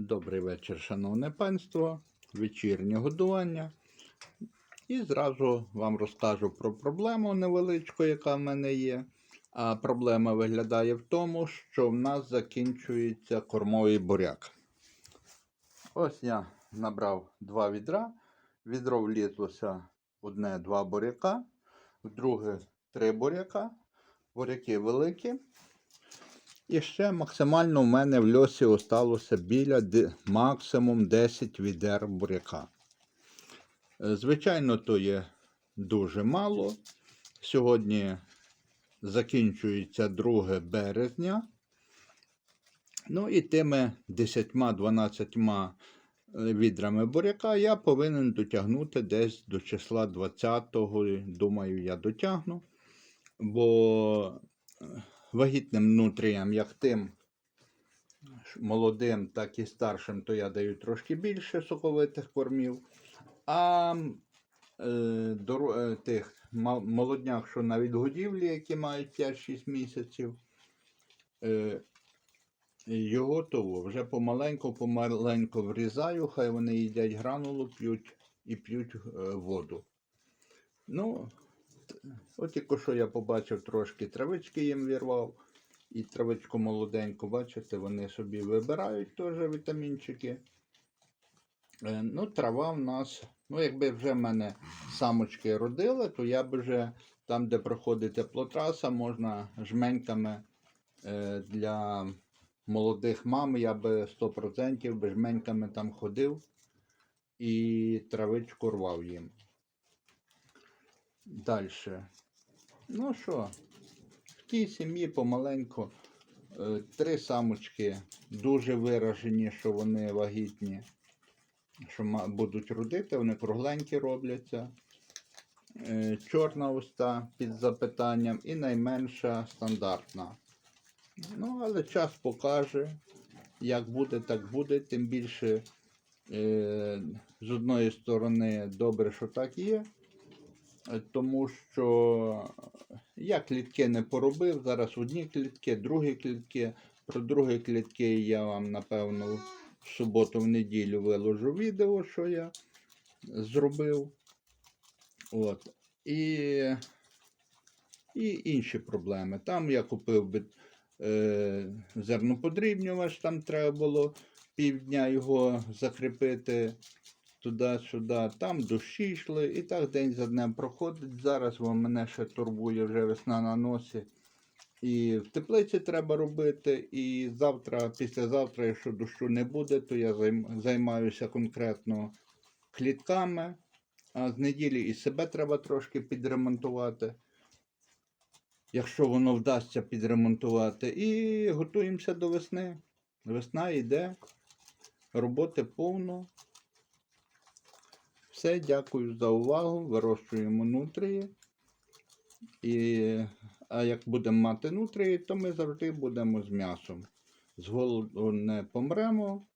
Добрий вечір, шановне панство, вечірнє годування. І зразу вам розкажу про проблему невеличку, яка в мене є. А проблема виглядає в тому, що в нас закінчується кормовий буряк. Ось я набрав два відра. Відро влізлося одне-два буряка, в друге три буряка. Буряки великі. І ще максимально в мене в льосі осталося біля максимум 10 відер буряка. Е, Звичайно, то є дуже мало. Сьогодні закінчується 2 березня. Ну і тими 10-12 е, відрами буряка я повинен дотягнути десь до числа 20-го, думаю, я дотягну. Бо е, вагітним нутріям, як тим молодим, так і старшим, то я даю трошки більше соковитих кормів. А е, доро- е, тих молоднях, що на відгодівлі, які мають 5-6 місяців, е, його того вже помаленьку, помаленьку врізаю, хай вони їдять гранулу, п'ють і п'ють е, воду. Ну, От тільки що я побачив трошки травички їм вірвав. І травичку молоденьку, бачите, вони собі вибирають теж вітамінчики. Е, Ну, трава в нас, ну, якби вже в мене самочки родили, то я б вже там, де проходить теплотраса, можна жменьками е, для молодих мам, я би 100% би жменьками там ходив і травичку рвав їм. Далі. Ну що, в тій сім'ї помаленьку е, три самочки дуже виражені, що вони вагітні, що будуть родити, вони кругленькі робляться. Е, Чорна уста під запитанням і найменша стандартна. Ну, але час покаже, як буде, так буде. Тим більше, е, з одної сторони, добре, що так є. Е, Тому що я клітки не поробив. Зараз одні клітки, другі клітки. Про другі клітки я вам, напевно, в суботу, в неділю виложу відео, що я зробив. От. І, і інші проблеми. Там я купив би, е, зерноподрібнювач, там треба було півдня його закріпити туди-сюди, там дощі йшли, і так день за днем проходить. Зараз вам мене ще турбує вже весна на носі. І в теплиці треба робити. І завтра, післязавтра, якщо дощу не буде, то я займаюся конкретно клітками. А з неділі і себе треба трошки підремонтувати. Якщо воно вдасться підремонтувати. І готуємося до весни. Весна йде, роботи повно. Все, дякую за увагу. Вирощуємо нутрії. І, а як будемо мати нутрії, то ми завжди будемо з м'ясом. З голоду не помремо,